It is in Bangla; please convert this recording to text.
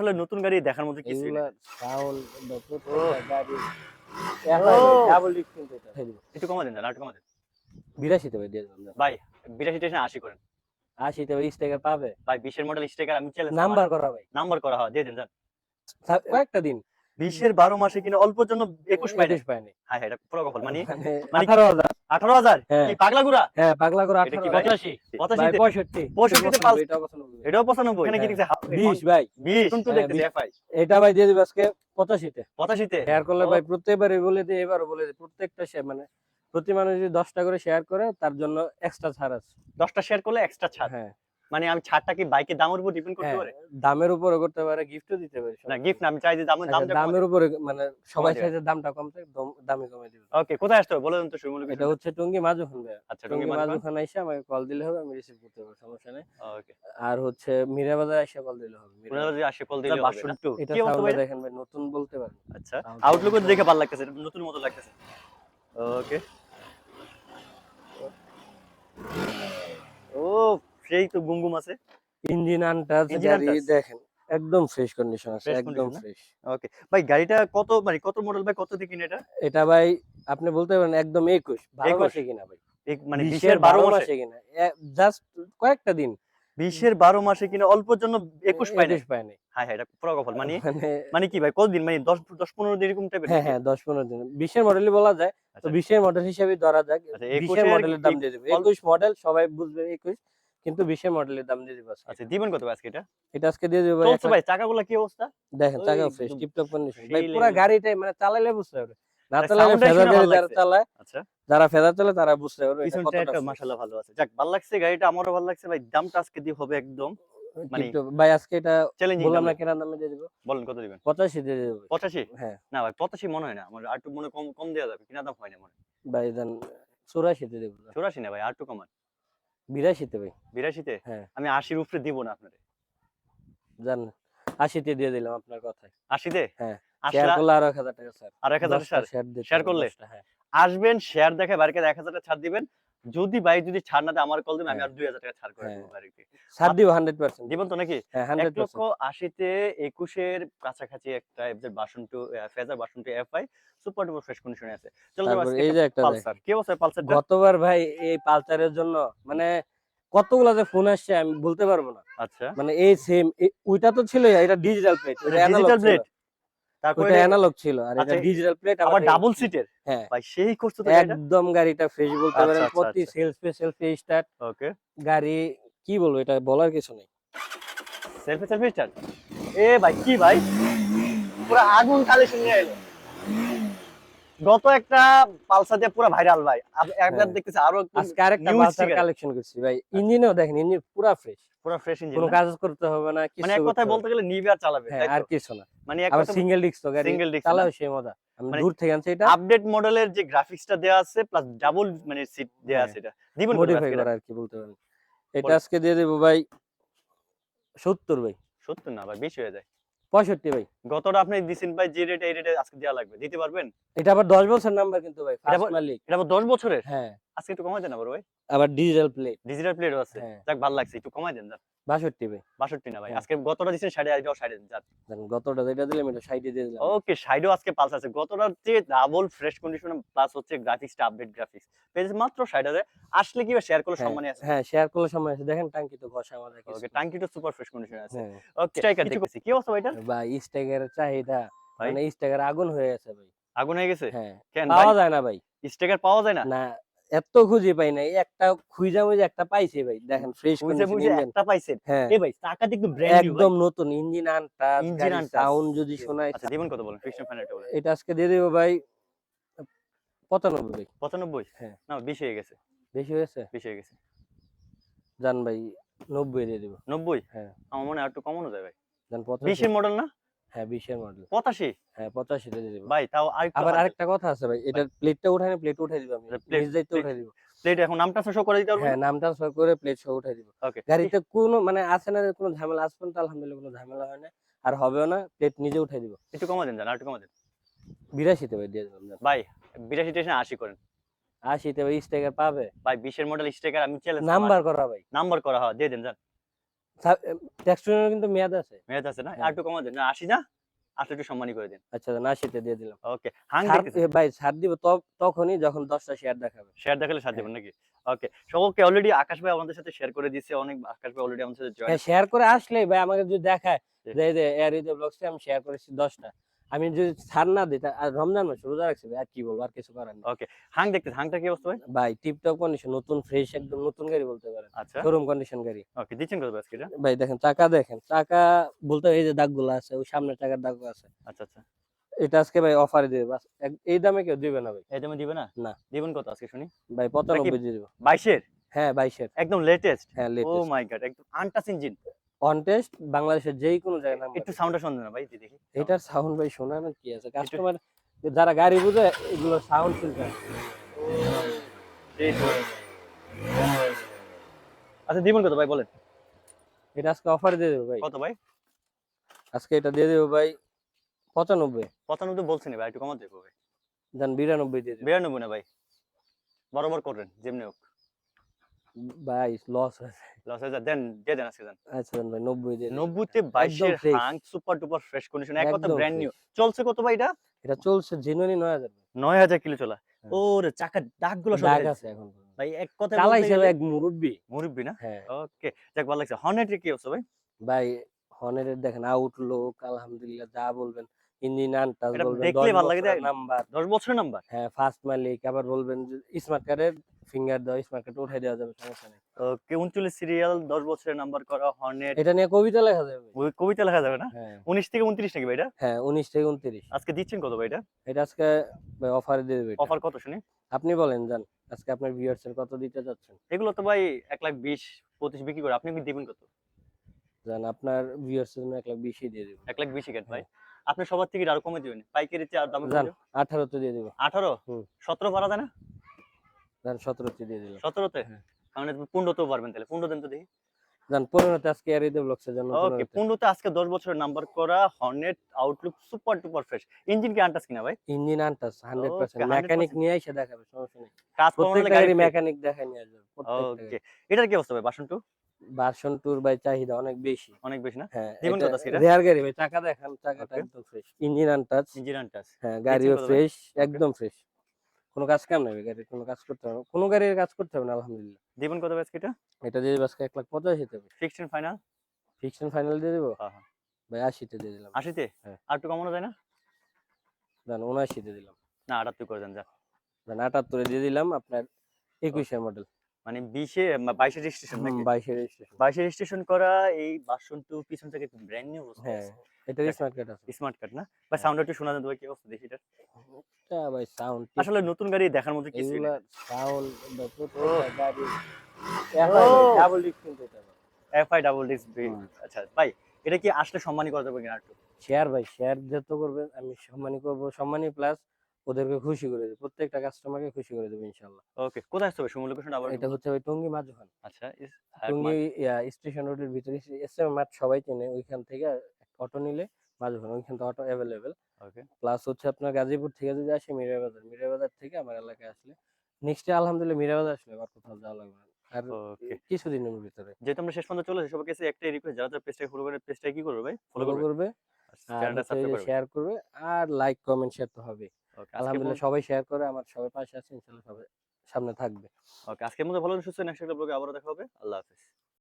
আসলে নতুন গাড়ি দেখার মতো কিছু সাউন্ড গাড়ি। দিব। একটু কমা দেন আর কমা দেন। বিরাশিতে ভাই দিয়ে ভাই বিরাশিতে স্টেশনে আশি করেন। আশিতে ভাই স্টেকার পাবে। ভাই বিশের মডেল স্টেকার আমি চ্যালেঞ্জ নাম্বার করা ভাই নাম্বার করা হয় দিয়ে দেন যান। কয়েকটা দিন। বিশের বারো মাসে কিনা অল্প জন্য একুশ একুশ পায়নি হ্যাঁ হ্যাঁ এটা পুরো কপাল মানে মানে মানে আঠারো হাজার। আঠারো হাজার? হ্যাঁ। হ্যাঁ? পঁচাশি? পঁচাশিতে? পঁয়ষট্টি। পঁচানব্বই। এটাও পঁচানব্বই। এখানে কি হ্যাঁ। দেখছে বিশ ভাই। বিশ। এটা ভাই দিয়ে দিবে আজকে পঁচাশিতে। পঁচাশিতে? শেয়ার করলে ভাই প্রত্যেকবারে বলে দিই এবারও বলে দিই প্রত্যেকটা শেয়ার মানে প্রতি মানুষ যদি দশটা করে শেয়ার করে তার জন্য এক্সট্রা ছাড় আছে। দশটা শেয়ার করলে এক্সট্রা ছাড়। হ্যাঁ। মানে আমি ছাড়টা কি বাইকের দামের উপর ডিপেন্ড করতে হ্যাঁ, পারে? দামের উপরে করতে পারে গিফটও দিতে পারে না গিফট না আমি চাই যে দামের আচ্ছা, দামের উপরে মানে সবাই দিবে। চাইছে দামটা কমতে দামে কমে দিবে। ওকে কোথায় আসতে হবে? বলে দেন তো সুমুল এটা হচ্ছে টঙ্গি মাঝখান ভাই আচ্ছা টঙ্গি মাঝখান এসে আমাকে কল দিলে হবে আমি রিসিভ করতে পারব সমস্যা নেই। ওকে আর হচ্ছে মীরা বাজার এসে কল দিলে হবে মীরা বাজার। আসে কল দিলে হবে। এটা সাউন্ড দেখেন ভাই নতুন বলতে পারেন। আচ্ছা. আউটলুক দেখে ভালো লাগতেছে নতুন মতো লাগতেছে। ওকে সেই তো গুমগুম আছে। ইঞ্জিন আনটাচ গাড়ি দেখেন একদম ফ্রেশ কন্ডিশন আছে একদম ফ্রেশ ওকে ভাই গাড়িটা কত মানে কত মডেল ভাই কত দিয়ে কিনে এটা? এটা ভাই আপনি বলতে পারেন একদম একুশ বারো 21 মাসে কিনা ভাই। মানে বিশের বিশের বারো মাসে? কিনা। জাস্ট কয়েকটা দিন। বিশের বারো মাসে কিনে অল্প জন্য একুশ পাই না একুশ পায়নি হ্যাঁ হ্যাঁ এটা পুরো কপাল মানে মানে মানে কি ভাই কতদিন? মানে দশ দশ পনেরো দিন এরকম টাইপের হ্যাঁ হ্যাঁ দশ পনেরো দিন। বিশের মডেলই বলা যায়। তো আচ্ছা। বিশের মডেল হিসেবে ধরা যাক। আচ্ছা, বিশের একুশের মডেলের দাম দিয়ে দেবে। অল্প- একুশ মডেল সবাই বুঝবে একুশ। কিন্তু বিশের মডেলের দাম দিয়ে দেবে আচ্ছা দিবেন কত আজকে এটা? এটা আজকে দিয়ে দেবে চলছে ভাই চাকাগুলো কি অবস্থা? দেখেন চাকা ফ্রেশ টিপটপ কন্ডিশন ভাই পুরো গাড়িটাই মানে চালাইলে বুঝতে পারবে না টা ফেজার গাড়ি যারা চালায় আচ্ছা। যারা ফেজার চালায় তারা বুঝতে পারবে এটা কতটা একটা মাশাআল্লাহ ভালো আছে। যাক ভালো লাগছে গাড়িটা আমারও ভালো লাগছে ভাই। দামটা আজকে দিয়ে হবে একদম মানে- ভাই আজকে এটা বললাম না কেনার দামে দিয়ে দেবো। বলেন কত দিবেন? পঁচাশি দিয়ে দেবো। পঁচাশি? হ্যাঁ। না ভাই পঁচাশি মনে হয় না। আমার আর একটু মনে কম কম দেওয়া যাবে কিনা দাম হয় না মনে ভাই দেন চুরাশি দিয়ে দেবো। চৌরাশি না ভাই আর একটু কমান। বিরাশিতে ভাই। বিরাশিতে? হ্যাঁ। আমি আশির উপরে দিব না আপনার। জান আশিতে দিয়ে দিলাম আপনার কথায়। আশিতে? হ্যাঁ। শেয়ার করলে আরও এক হাজার টাকা স্যার আর এক হাজার শেয়ার শেয়ার করলে? হ্যাঁ। আসবেন শেয়ার দেখে বাড়িকে এক হাজার টাকা ছাড় দিবেন যদি ভাই যদি ছাড় না দেয় আমার কল দিবেন আমি হ্যাঁ। আর দুই হাজার টাকা ছাড় করে হ্যাঁ। দেবো বাড়িতে। ছাড় দিব হান্ড্রেড পার্সেন্ট দিবেন তো নাকি? হ্যাঁ লক্ষ একুশের কাছাকাছি একটা FZ version two Fazer version two FI super duper fresh কন্ডিশনে আছে। চলো এই যে একটা। পালসার। কি অবস্থা পালসারটা গতবার ভাই এই পালচারের জন্য মানে কতগুলা যে ফোন আসছে আমি বলতে পারব না। আচ্ছা। মানে এই সেম ওইটা তো ছিল এটা ডিজিটাল প্লেট ডিজিটাল প্লেট তারপরে অ্যানালগ ছিল আর এটা আচ্ছা, ডিজিটাল প্লেট আবার ডাবল সিটের হ্যাঁ। ভাই সেই করছ তো একদম গাড়িটা ফ্রেশ বলতে আচ্ছা, পারেন আচ্ছা, প্রতি আচ্ছা। সেলফ সেলফ স্টার্ট ওকে গাড়ি কি বলব এটা বলার কিছু নেই। সেলফি সেলফি স্টার্ট এ ভাই কি ভাই? পুরো আগুন কালেকশন নিয়ে এলো। গত একটা পালসার দিয়ে পুরো ভাইরাল ভাই। আব- একবার হ্যাঁ। দেখতেছি আরও আজকে আরেকটা পালসার কালেকশন করছি ভাই। ইঞ্জিনও দেখেন ইঞ্জিন পুরা ফ্রেশ পুরো ফ্রেশ ইঞ্জিন কোনো কাজ করতে হবে না মানে এক কথায় বলতে গেলে চালাবে হ্যাঁ আর কিছু না। মানে এক কথা সিঙ্গেল ডিস্ক তো গাড়ি সিঙ্গেল ডিস্ক চালাও সে মজা। মানে দূর থেকে আনছি এটা। আপডেট মডেলের যে গ্রাফিক্সটা দেওয়া আছে প্লাস ডাবল মানে সিট দেওয়া আছে এটা। দিবেন মডিফাই করা আর কি বলতে পারেন। এটা আজকে দিয়ে দেবো ভাই সত্তর ভাই। সত্তর না ভাই বেশি হয়ে যায়। পঁয়ষট্টি ভাই। গতটা আপনি দিছেন ভাই যে রেট এই রেটে আজকে দেওয়া লাগবে। দিতে পারবেন? এটা আবার দশ বছর নাম্বার কিন্তু ভাই এটা আবার দশ বছরের? হ্যাঁ। আজকে একটু কমাই দেন আবার ভাই। আবার ডিজিটাল প্লেট ডিজিটাল প্লেটও আছে। হ্যাঁ। যাক ভালো লাগছে একটু কমাই দেন যান। বাষট্টি ভাই। বাষট্টি না ভাই হ্যাঁ। আজকে গতটা দিচ্ছেন সাড়ে আড়াইটাও সাড়ে দেন যান জানেন গতটা যেটা দিলাম এটা সাইডে দিয়ে দিলাম। ওকে সাইডও আজকে পালস আছে। গতটা হচ্ছে ডাবল ফ্রেশ কন্ডিশন প্লাস হচ্ছে গ্রাফিক্সটা আপডেট গ্রাফিক্স পেয়েছে মাত্র ষাট হাজার। আসলে কি শেয়ার করলে হ্যাঁ, আছে। হ্যাঁ শেয়ার করলে আছে। দেখেন টাঙ্কি তো ঘষা আমাদের ওকে টাঙ্কিটা সুপার ফ্রেশ কন্ডিশনে আছে। হ্যাঁ। ওকে স্ট্রাইকার দেখতেছি। কি অবস্থা এটা? ভাই স্টেগের চাহিদা ভাই? মানে আগুন হয়ে গেছে ভাই। আগুন হয়ে গেছে? হ্যাঁ। কেন পাওয়া যায় না ভাই। স্টেকার পাওয়া যায় না? না এত খুঁজে পাই না একটা খুঁজা মুজে একটা পাইছি ভাই দেখেন ফ্রেশ একটা পাইছেন? হ্যাঁ। এ ভাই টাকা দেখতে ব্র্যান্ড নিউ একদম নতুন ইঞ্জিন Engine গাড়ির untouched। সাউন্ড যদি শোনায় আচ্ছা দিবেন কত বলেন ফিকশন ফাইনালটা বলেন। এটা আজকে দিয়ে দেবো ভাই পঁচানব্বই। ভাই 95 হ্যাঁ। না 20 হয়ে গেছে। বেশি হয়েছে? 20 হয়ে গেছে। জান ভাই নব্বই দিয়ে দেবো। 90 হ্যাঁ। আমার মনে হয় আর একটু কমানো যায় ভাই। জান 20 এর মডেল না? হ্যাঁ বিশের মডেল 85 হ্যাঁ পঁচাশি দিয়ে দেবো। ভাই তাও আবার আরেকটা কথা আছে ভাই এটা প্লেটটা উঠাই না প্লেট উঠাই দিব আমি। নিজ দায়িত্ব উঠাই দিব। প্লেট এখন নামটা শো করে দিতে পারব হ্যাঁ নাম ট্রান্সফার করে প্লেট সহ উঠাই দিব। ওকে গাড়িতে কোনো মানে আছে না কোনো ঝামেলা আসবে না আলহামদুলিল্লাহ কোনো ঝামেলা হয় না আর হবেও না প্লেট নিজে উঠাই দিব। একটু কমা দেন জান আর একটু কমা দেন। বিরাশিতে ভাই দিয়ে দিলাম। ভাই 82 স্টেশনে 80 করেন। আশিতে ভাই স্টেকার পাবে। ভাই 20 এর মডেল স্টিকার আমি চ্যালেঞ্জ নাম্বার করা ভাই। নাম্বার করা হয় দিয়ে দেন জান কিন্তু মেয়াদ আছে। মেয়াদ আছে না? হ্যাঁ। আর একটু কমা দেন। না আশি না? আসলে সম্মানী করে দিন। আচ্ছা না দিয়ে দিলাম। ওকে হাং ভাই ছাড় দিব তখনই যখন দশটা শেয়ার দেখাবে। শেয়ার দেখালে ছাড় হ্যাঁ। নাকি? ওকে সবকে অলরেডি আকাশ ভাই আমাদের সাথে শেয়ার করে দিয়েছে অনেক আকাশ ভাই অলরেডি আমাদের সাথে জয়েন হ্যাঁ শেয়ার করে আসলেই ভাই আমাকে যদি দেখায় যে এই যে এর ব্লগসে আমি শেয়ার করেছি দশটা। আমি যদি ছাড় না দিই আর রমজান মাস রোজা রাখছি আর কি বলব আর কিছু করার নেই। হাং দেখতেছি হাংটা কি অবস্থা ভাই? ভাই টিপটপ কন্ডিশন নতুন ফ্রেশ একদম নতুন গাড়ি বলতে পারেন। আচ্ছা। শোরুম কন্ডিশন গাড়ি। ওকে দিচ্ছেন কত আজকে ভাই দেখেন চাকা দেখেন চাকা বলতে এই যে দাগগুলো আছে ওই সামনে চাকার দাগ আছে। আচ্ছা আচ্ছা। এটা আজকে ভাই অফারে দিবে। বাস এই দামে কেউ দিবে না ভাই। এই দামে দিবে না? না। দিবেন কত আজকে শুনি? ভাই পঁচানব্বই দিয়ে দিব। বাইশের? হ্যাঁ বাইশের। একদম লেটেস্ট হ্যাঁ লেটেস্ট ও মাই গড একদম আনটাচ ইঞ্জিন অন টেস্ট বাংলাদেশের যেই কোনো জায়গায় একটু সাউন্ডটা শুনবেন না ভাই দেখি এটার সাউন্ড ভাই শোনানোর কি আছে? কাস্টমার যারা গাড়ি বুঝে এগুলো সাউন্ড ফিল্টার আচ্ছা দিবেন কত ভাই বলেন। এটা আজকে অফার দিয়ে দেবো ভাই। কত ভাই? আজকে এটা দিয়ে দেবো ভাই পঁচানব্বই। পঁচানব্বই বলছেন ভাই একটু কমাতে দেবো ভাই। দেন বিরানব্বই দিয়ে দেবো। বিরানব্বই না ভাই। বরাবর করেন যেমনি হোক। ভাই লস হয়েছে লস হয়ে যায় দেন দিয়ে দেন আজকে দেন আচ্ছা দেন ভাই নব্বই দিয়ে fresh। Hang super duper fresh condition এক কথা ব্র্যান্ড নিউ চলছে কত ভাই এটা? এটা চলছে জেনুইনি নয় হাজার নয় হাজার কিলো চলা। হ্যাঁ। ওরে চাকার দাগগুলো সব দাগ আছে এখন ভাই এক কথা চালাইছে এক মুরব্বি। মুরব্বি না? হ্যাঁ। ওকে যাক ভালো লাগছে। হর্নেটের কি অবস্থা ভাই? ভাই হর্নেটের দেখেন আউটলুক আলহামদুলিল্লাহ যা বলবেন। ইঞ্জিন বলবেন দেখলে ভালো লাগে, নাম্বার দশ বছরের নাম্বার হ্যাঁ ফার্স্ট মালিক আবার বলবেন স্মার্ট কার্ডের ফিঙ্গার দাও স্মার্ট কার্ড উঠাই দেওয়া যাবে সমস্যা নেই। ওকে উনচল্লিশ সিরিয়াল দশ বছরের নাম্বার করা হর্নেট এটা নিয়ে কবিতা লেখা যাবে। কবিতা লেখা যাবে না? হ্যাঁ। উনিশ থেকে উনত্রিশ নাকি ভাই এটা? হ্যাঁ উনিশ থেকে উনত্রিশ। আজকে দিচ্ছেন কত ভাই এটা? এটা আজকে অফারে দিয়ে দেবে অফার কত শুনি? আপনি বলেন জান আজকে আপনার ভিউয়ার্স এর কত দিতে যাচ্ছেন? এগুলো তো ভাই এক লাখ বিশ পঁচিশ বিক্রি করে আপনি কি দিবেন কত? জান আপনার ভিউয়ার্স এর জন্য এক লাখ বিশই দিয়ে দেবো। এক লাখ বিশ কেট ভাই? আপনি সবার থেকে আরও কমে দিবেন। পাইকারিতে আর দামে আঠারোতে দিয়ে দেবো। আঠারো। সতেরো পারা যায় না? সতেরোতে দিয়ে দিলাম। সতেরোতে। মানে পনেরোতেও পারবেন তাহলে। পনেরো দেন তো দেখি। জান পনেরোতে আজকে এর ঈদে ব্লগসের জন্য ওকে পনেরোতে? আজকে দশ বছরের নাম্বার করা Hornet outlook super duper fresh engine কি আনটাস কিনা ভাই? Engine untouch hundred percent Okay, mechanic নিয়ে এসে দেখাবে সমস্যা নেই। কাজ গাড়ি মেকানিক দেখায় নিয়ে আসবে ওকে এটার কি অবস্থা ভাই বাসন টু ভার্সন টুর বাই চাহিদা অনেক বেশি। অনেক বেশি না? হ্যাঁ কত আজকে এটা? রেয়ার গাড়ি ভাই চাকা দেখান চাকাটা. একদম fresh engine untouch engine untouch হ্যাঁ গাড়িও ফ্রেশ একদম ফ্রেশ কোনো কাজ কাম নেই গাড়ির কোনো কাজ করতে হবে। কোনো গাড়ির কাজ করতে হবে না আলহামদুলিল্লাহ। দিবেন কত আজকে এটা এটা দিয়ে আজকে এক লাখ পঁচাশিতে ফিক্সড ফাইনাল ফিক্সড ফাইনাল দিয়ে দেবো? হ্যাঁ, হ্যাঁ। ভাই আশিতে দিয়ে দিলাম। আশিতে? হ্যাঁ। আর একটু কমানো যায় না? দেন উনআশিতে দিলাম। না আটাত্তর করে দেন যা। দেন আটাত্তরে দিয়ে দিলাম আপনার একুশের মডেল মানে বিশে বাইশে রেজিস্ট্রেশন নাকি? বাইশের রেজিস্ট্রেশন বাইশে রেজিস্ট্রেশন করা এই বাসন টু পিছন থেকে ব্র্যান্ড নিউ হ্যাঁ দেখ- স্মার্ট কার্ড আছে। স্মার্ট কার্ড না? বা হ্যাঁ। সাউন্ড একটু শোনা কি অবস্থা দেখি এটা? এটা ভাই সাউন্ড আসলে নতুন গাড়ি দেখার মতো কিছু এগুলা সাউন্ড গাড়ি। ডাবল ডিস্ক কিন্তু এটা এফ আই ডাবল ডিস্ক আচ্ছা ভাই এটা কি আসলে সম্মানই করা যাবে কিনা একটু শেয়ার ভাই শেয়ার যত করবে আমি সম্মানী করব। সম্মানী প্লাস ওদেরকে খুশি করে দেবো প্রত্যেকটা কাস্টমারকে খুশি করে দেবো ইনশাল্লাহ। ওকে কোথায় আসতে হবে? সময় লোকেশন আবার এটা হচ্ছে ভাই টঙ্গি মাঝখান আচ্ছা টঙ্গি স্টেশন রোডের ভিতরে এস এম মাঠ সবাই চেনে ওইখান থেকে অটো নিলে মাঝখান ওইখান থেকে অটো অ্যাভেলেবেল okay প্লাস হচ্ছে আপনার গাজীপুর থেকে যদি আসে মিরাবাজার মিরাবাজার থেকে আমার এলাকায় আসলে নেক্সট আলহামদুলিল্লাহ মিরাবাজার আসলে আর কোথাও যাওয়া লাগবে না। আর ওকে। কিছুদিনের ভিতরে। যেহেতু আমরা শেষ পর্যন্ত চলে এসেছি সবার কাছে একটাই রিকোয়েস্ট যারা যারা পেজটাকে ফলো করে পেজটা কি করবে ভাই? ফলো করবে? চ্যানেলটা সাবস্ক্রাইব করবে। শেয়ার করবে আর লাইক কমেন্ট শেয়ার তো হবে ওকে আলহামদুলিল্লাহ সবাই শেয়ার করে আমার সবাই পাশে আছে ইনশাআল্লাহ সবাই সামনে থাকবে। ওকে আজকের মতো ভালো সুস্থ নেক্সট একটা ব্লগে আবারও দেখা হবে। আল্লাহ হাফেজ।